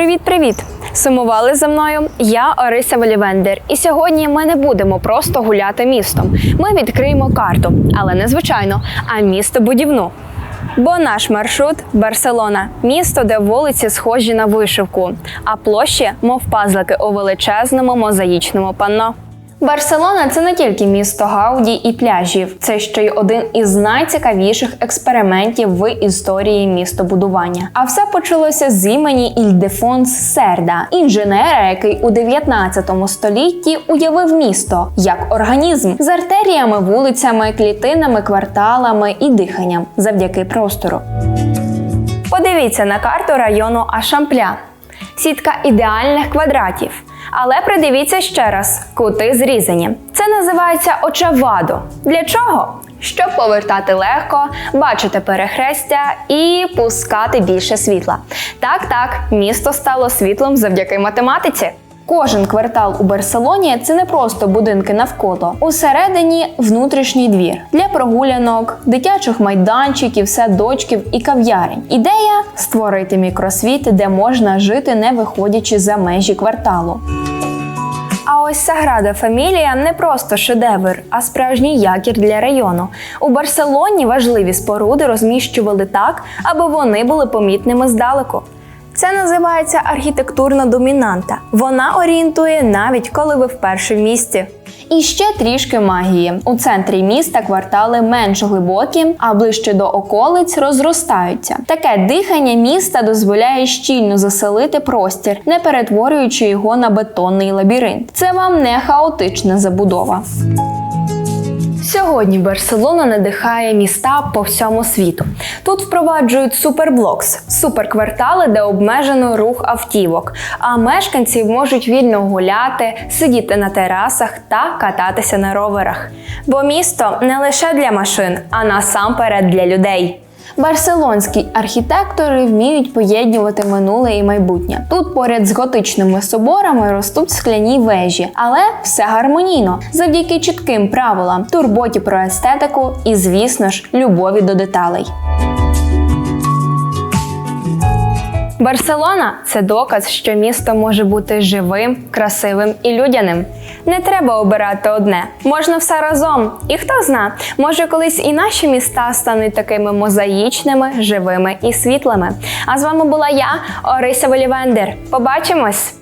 Привіт-привіт! Сумували за мною. Я Орися Волівендер. І сьогодні ми не будемо просто гуляти містом. Ми відкриємо карту, але не звичайно, а місто будівну. Бо наш маршрут Барселона місто, де вулиці схожі на вишивку, а площі, мов пазлики у величезному мозаїчному панно. Барселона це не тільки місто Гауді і пляжів, це ще й один із найцікавіших експериментів в історії містобудування. А все почалося з імені Ільдефонс Серда, інженера, який у 19 столітті уявив місто як організм з артеріями, вулицями, клітинами, кварталами і диханням завдяки простору. Подивіться на карту району Ашампля. Сітка ідеальних квадратів. Але придивіться ще раз: кути зрізані. Це називається очавадо. Для чого? Щоб повертати легко, бачити перехрестя і пускати більше світла. Так, так, місто стало світлом завдяки математиці. Кожен квартал у Барселоні це не просто будинки навколо. Усередині внутрішній двір для прогулянок, дитячих майданчиків, садочків і кав'ярень. Ідея створити мікросвіт, де можна жити, не виходячи за межі кварталу. Ось Саграда Фамілія не просто шедевр, а справжній якір для району. У Барселоні важливі споруди розміщували так, аби вони були помітними здалеку. Це називається архітектурна домінанта. Вона орієнтує навіть коли ви вперше в місті. І ще трішки магії. У центрі міста квартали менш глибокі, а ближче до околиць розростаються. Таке дихання міста дозволяє щільно заселити простір, не перетворюючи його на бетонний лабіринт. Це вам не хаотична забудова. Сьогодні Барселона надихає міста по всьому світу. Тут впроваджують суперблокс, суперквартали, де обмежено рух автівок, а мешканці можуть вільно гуляти, сидіти на терасах та кататися на роверах. Бо місто не лише для машин, а насамперед для людей. Барселонські архітектори вміють поєднувати минуле і майбутнє. Тут поряд з готичними соборами ростуть скляні вежі, але все гармонійно завдяки чітким правилам, турботі про естетику і, звісно ж, любові до деталей. Барселона це доказ, що місто може бути живим, красивим і людяним. Не треба обирати одне, можна все разом. І хто зна, може колись і наші міста стануть такими мозаїчними, живими і світлими. А з вами була я, Орися Волівендер. Побачимось!